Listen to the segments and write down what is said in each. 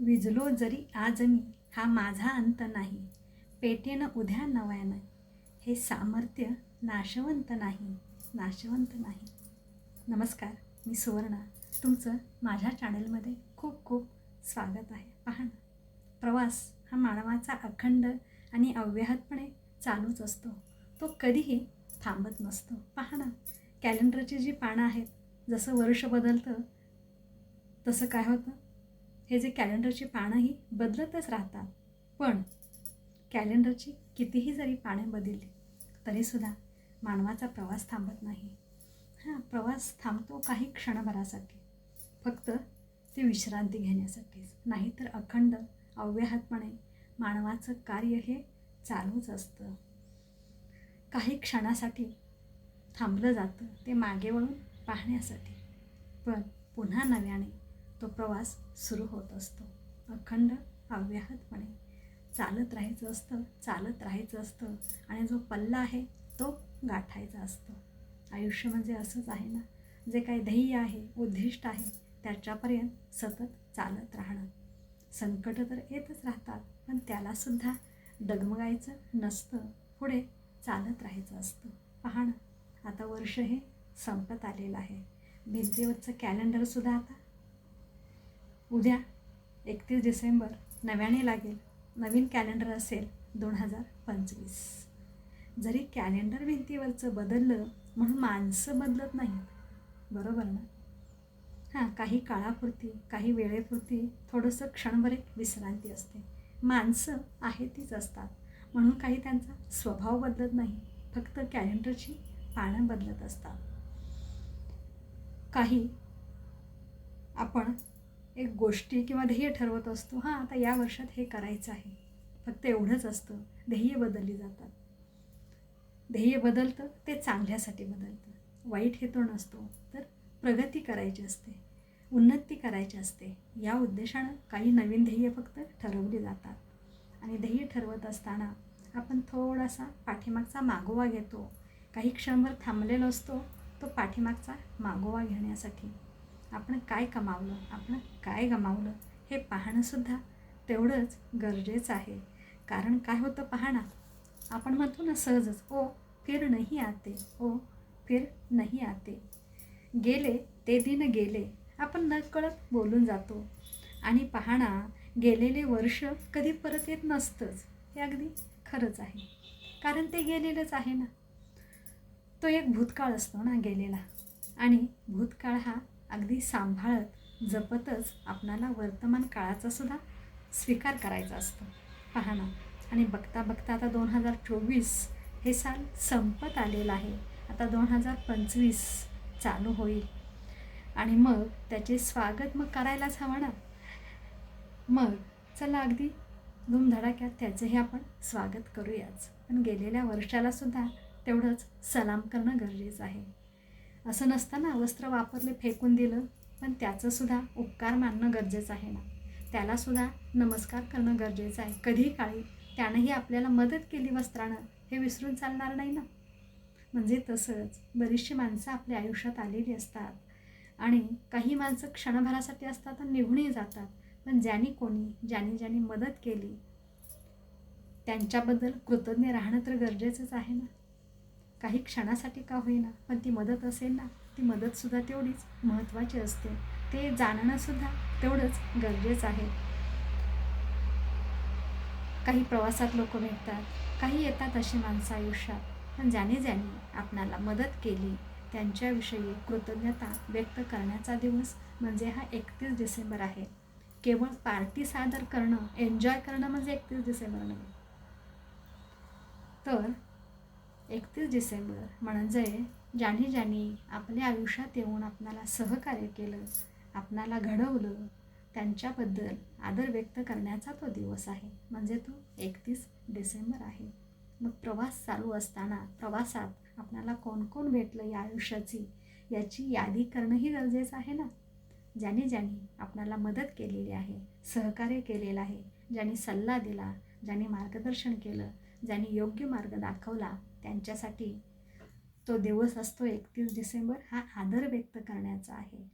विजलो जरी आज मी हा माझा अंत नाही. पेटेन उद्या नव्यानं हे सामर्थ्य नाशवंत नाही नाशवंत नाही. नमस्कार मी सुवर्णा. तुमचं माझ्या चॅनलमध्ये खूप खूप स्वागत आहे. पहा ना प्रवास हा मानवाचा अखंड आणि अव्याहतपणे चालूच असतो. तो कधीही थांबत नसतो. पहा ना कॅलेंडरची जी पानं आहेत जसं वर्ष बदलतं तसं काय होतं? हे जे कॅलेंडरची पानं ही बदलतच राहतात. पण कॅलेंडरची कितीही जरी पाने बदलली तरीसुद्धा मानवाचा प्रवास थांबत नाही. हां प्रवास थांबतो काही क्षणभरासाठी. फक्त ती विश्रांती घेण्यासाठीच. नाहीतर अखंड अव्याहतपणे मानवाचं कार्य हे चालूच असतं. काही क्षणासाठी थांबलं जातं ते मागे वळून पाहण्यासाठी. पण पुन्हा नव्याने तो प्रवास सुरू होत असतो. अखंड अव्याहतपणे चालत राहायचं असतं चालत राहायचं असतं आणि जो पल्ला आहे तो गाठायचा असतो. आयुष्य म्हणजे असंच आहे ना? जे काही ध्येय आहे उद्दिष्ट आहे त्याच्यापर्यंत सतत चालत राहणं. संकट तर येतच राहतात पण त्यालासुद्धा डगमगायचं नसतं. पुढे चालत राहायचं असतं. पाहणं आता वर्ष हे संपत आलेलं आहे. भिंतीवरचं कॅलेंडरसुद्धा आता उद्या एकतीस डिसेंबर नव्याने लागेल. नवीन कॅलेंडर असेल दोन हजार पंचवीस. जरी कॅलेंडर भिंतीवरचं बदललं म्हणून माणसं बदलत नाहीत. बरोबर ना? हां काही काळापुरती काही वेळेपुरती थोडंसं क्षणभर एक विश्रांती असते. माणसं आहे तीच असतात. म्हणून काही त्यांचा स्वभाव बदलत नाही. फक्त कॅलेंडरची पानं बदलत असतात. काही आपण एक गोष्टी किंवा ध्येय ठरवत असतो हां आता या वर्षात हे करायचं आहे. फक्त एवढंच असतं. ध्येय बदलली जातात. ध्येय बदलतं ते चांगल्यासाठी बदलतं. वाईट हेतू नसतो तर प्रगती करायची असते उन्नती करायची असते. या उद्देशानं काही नवीन ध्येय फक्त ठरवली जातात. आणि ध्येय ठरवत असताना आपण थोडासा पाठीमागचा मागोवा घेतो. काही क्षणभर थांबलेलो असतो तो पाठीमागचा मागोवा घेण्यासाठी. आपण काय कमावलं आपण काय गमावलं हे पाहणंसुद्धा तेवढंच गरजेचं आहे. कारण काय होतं पाहणं? आपण म्हणतो ना सहजच ओ फिर नाही आते ओ फिर नाही आते. गेले ते दिन गेले आपण नकळत बोलून जातो. आणि पाहणा गेलेले वर्ष कधी परत येत नसतंच हे अगदी खरंच आहे. कारण ते गेलेलंच आहे ना. तो एक भूतकाळ असतो ना गेलेला. आणि भूतकाळ हा अगदी सांभाळत जपतच आपणाला वर्तमान काळाचा सुद्धा स्वीकार करायचा असतो. पहा ना आणि बघता बघता आता दोन हजार चोवीस हे साल संपत आलेलं आहे. आता दोन हजार पंचवीस चालू होईल. आणि मग त्याचे स्वागत मग करायलाच हवं ना? मग चला अगदी धूमधडाक्यात त्याचंही आपण स्वागत करूयाच. पण गेलेल्या वर्षालासुद्धा तेवढंच सलाम करणं गरजेचं आहे. असं नसताना वस्त्र वापरले फेकून दिलं पण त्याचंसुद्धा उपकार मानणं गरजेचं आहे ना. त्यालासुद्धा नमस्कार करणं गरजेचं आहे. कधी काळी त्यानंही आपल्याला मदत केली वस्त्रानं हे विसरून चालणार नाही ना. म्हणजे तसंच बरीचशी माणसं आपल्या आयुष्यात आलेली असतात. आणि काही माणसं क्षणभरासाठी असतात आणि निघूनही जातात. पण ज्यांनी कोणी ज्यांनी ज्यांनी मदत केली त्यांच्याबद्दल कृतज्ञ राहणं तर गरजेचंच आहे ना. काही क्षणासाठी का होईना पण ती मदत असेल ना ती मदतसुद्धा तेवढीच महत्त्वाची असते. ते जाणणंसुद्धा तेवढंच गरजेचं आहे. काही प्रवासात लोक भेटतात काही येतात अशी माणसं आयुष्यात पण ज्याने ज्याने आपणाला मदत केली त्यांच्याविषयी कृतज्ञता व्यक्त करण्याचा दिवस म्हणजे हा एकतीस डिसेंबर आहे. केवळ पार्टी सादर करणं एन्जॉय करणं म्हणजे एकतीस डिसेंबर नाही. तर एकतीस डिसेंबर म्हणजे ज्याने ज्यांनी आपल्या आयुष्यात येऊन आपणाला सहकार्य केलं आपणाला घडवलं त्यांच्याबद्दल आदर व्यक्त करण्याचा तो दिवस आहे. म्हणजे तो एकतीस डिसेंबर आहे. मग प्रवास चालू असताना प्रवासात आपणाला कोण कोण भेटलं या आयुष्याची याची यादी करणंही गरजेचं आहे ना? ज्याने ज्यांनी आपणाला मदत केलेली आहे सहकार्य केलेलं आहे ज्यांनी सल्ला दिला ज्यांनी मार्गदर्शन केलं ज्यांनी योग्य मार्ग दाखवला त्यांच्यासाठी तो दिवस असतो एकतीस डिसेंबर हा आदर व्यक्त करण्याचा आहे.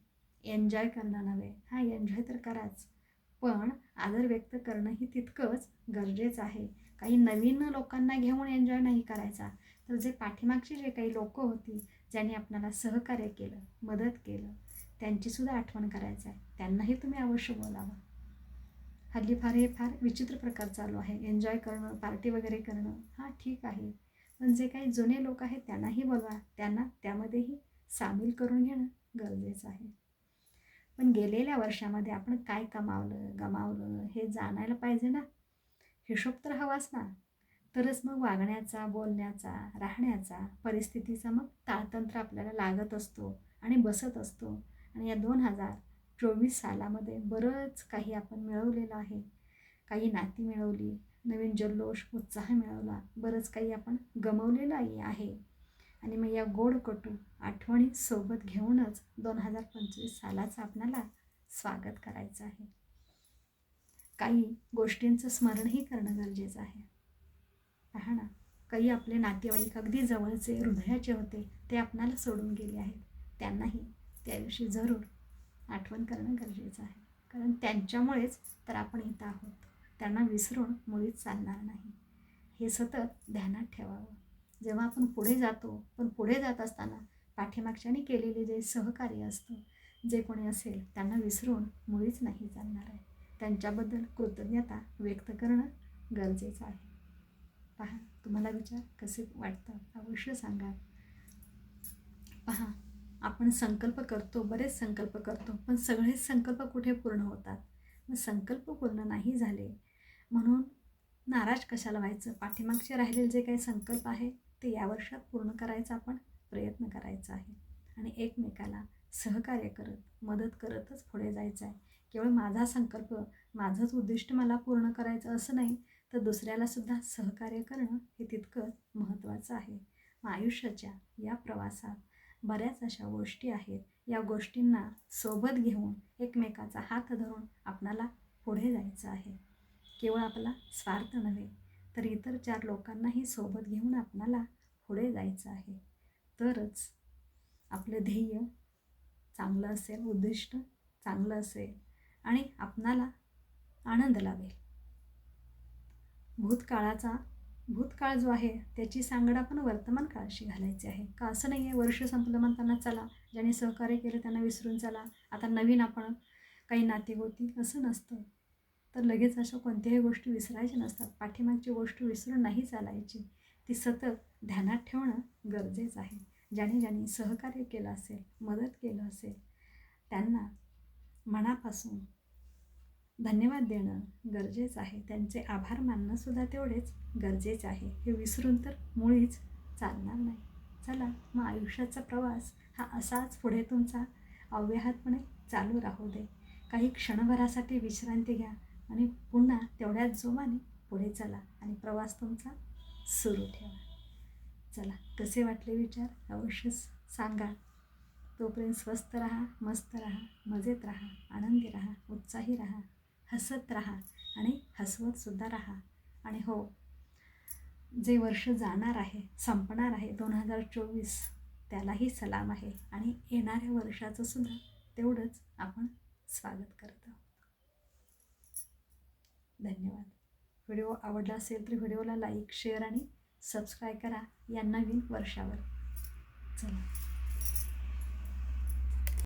एन्जॉय करणं नव्हे. हा एन्जॉय तर कराच. पण आदर व्यक्त करणंही तितकंच गरजेचं आहे. काही नवीन लोकांना घेऊन एन्जॉय नाही करायचा. तर जे पाठीमागची जे काही लोक होती ज्यांनी आपणाला सहकार्य केलं मदत केलं त्यांचीसुद्धा आठवण करायचं आहे. त्यांनाही तुम्ही अवश्य बोलावं. हल्ली फार हे फार विचित्र प्रकार चालू आहे. एन्जॉय करणं पार्टी वगैरे करणं हां ठीक आहे. जे काही जुने लोक आहेत त्यांनाही बोलवा. त्यांना त्यामध्येही सामील करून घेणं गरजेचं आहे. पण गेलेल्या वर्षामध्ये आपण काय कमावलं गमावलं हे जाणायला पाहिजे ना? हिशोब तर हवाच ना. तरच मग वागण्याचा बोलण्याचा राहण्याचा परिस्थितीचा मग ताळतंत्र आपल्याला लागत असतो आणि बसत असतो. आणि या दोन हजार चोवीस सालामध्ये बरंच काही आपण मिळवलेलं आहे. काही नाती मिळवली नवीन जल्लोष उत्साह मिळवला. बरंच काही आपण गमवलेलं आहे. आणि मग या गोड कटू आठवणी सोबत घेऊनच दोन हजार पंचवीस सालाचं आपणाला स्वागत करायचं आहे. काही गोष्टींचं स्मरणही करणं गरजेचं आहे. पहा ना काही आपले नातेवाईक अगदी जवळचे हृदयाचे होते ते आपणाला सोडून गेले आहेत. त्यांनाही त्या दिवशी जरूर आठवण करणं गरजेचं आहे. कारण त्यांच्यामुळेच तर आपण इथं आहोत. त्यांना विसरून मुळीच चालणार नाही. हे सतत ध्यानात ठेवावं. जेव्हा आपण पुढे जातो पण पुढे जात असताना पाठीमागच्याने केलेले जे सहकार्य असतं जे कोणी असेल त्यांना विसरून मुळीच नाही चालणार आहे. त्यांच्याबद्दल कृतज्ञता व्यक्त करणं गरजेचं आहे. पहा तुम्हाला विचार कसे वाटतं अवश्य सांगा. पहा आपण संकल्प करतो बरेच संकल्प करतो पण सगळेच संकल्प कुठे पूर्ण होतात? मग संकल्प पूर्ण नाही झाले. म्हणून नाराज कशाला व्हायचं? पाठीमागचे राहिलेले जे काही संकल्प आहे ते या वर्षात पूर्ण करायचा आपण प्रयत्न करायचा आहे. आणि एकमेकाला सहकार्य करत मदत करतच पुढे जायचं आहे केवळ माझा संकल्प माझंच उद्दिष्ट मला पूर्ण करायचं असं नाही तर दुसऱ्यालासुद्धा सहकार्य करणं हे तितकंच महत्त्वाचं आहे. मग आयुष्याच्या या प्रवासात बऱ्याच अशा गोष्टी आहेत. या गोष्टींना सोबत घेऊन एकमेकाचा हात धरून आपणाला पुढे जायचं आहे. केवळ आपला स्वार्थ नव्हे तर इतर चार लोकांनाही सोबत घेऊन आपणाला पुढे जायचं आहे. तरच आपलं ध्येय चांगलं असेल उद्दिष्ट चांगलं असेल आणि आपणाला आनंद लावेल भूतकाळाचा भूतकाळ जो आहे त्याची सांगड आपण वर्तमान काळाशी घालायची आहे. का असं नाही आहे वर्ष संपलं म्हणताना चला ज्यांनी सहकार्य केलं त्यांना विसरून चला. आता नवीन आपण काही नाती होती असं नसतं. तर लगेच अशा कोणत्याही गोष्टी विसरायच्या नसतात. पाठीमागची गोष्ट विसरून नाही चालायची. ती सतत ध्यानात ठेवणं गरजेचं आहे. ज्याने ज्याने सहकार्य केलं असेल मदत केलं असेल त्यांना मनापासून धन्यवाद देणं गरजेचं आहे. त्यांचे आभार मानणंसुद्धा तेवढेच गरजेचे आहे. हे विसरून तर मुळीच चालणार नाही. चला मग आयुष्याचा प्रवास हा असाच पुढे तुमचा अव्याहतपणे चालू राहू दे. काही क्षणभरासाठी विश्रांती घ्या आणि पुन्हा तेवढ्याच जोमाने पुढे चला आणि प्रवास तुमचा सुरू ठेवा. चला कसे वाटले विचार? अवश्य सांगा. तोपर्यंत स्वस्थ राहा मस्त राहा मजेत राहा आनंदी राहा उत्साही राहा. हसत राहा आणि हसवतसुद्धा राहा. आणि हो जे वर्ष जाणार आहे संपणार आहे दोन हजार चोवीस त्यालाही सलाम आहे. आणि येणाऱ्या वर्षाचं सुद्धा तेवढंच आपण स्वागत करत आहोत. धन्यवाद. व्हिडिओ आवडला असेल तर व्हिडिओला लाईक शेअर आणि सबस्क्राईब करा या नवीन वर्षावर. चला.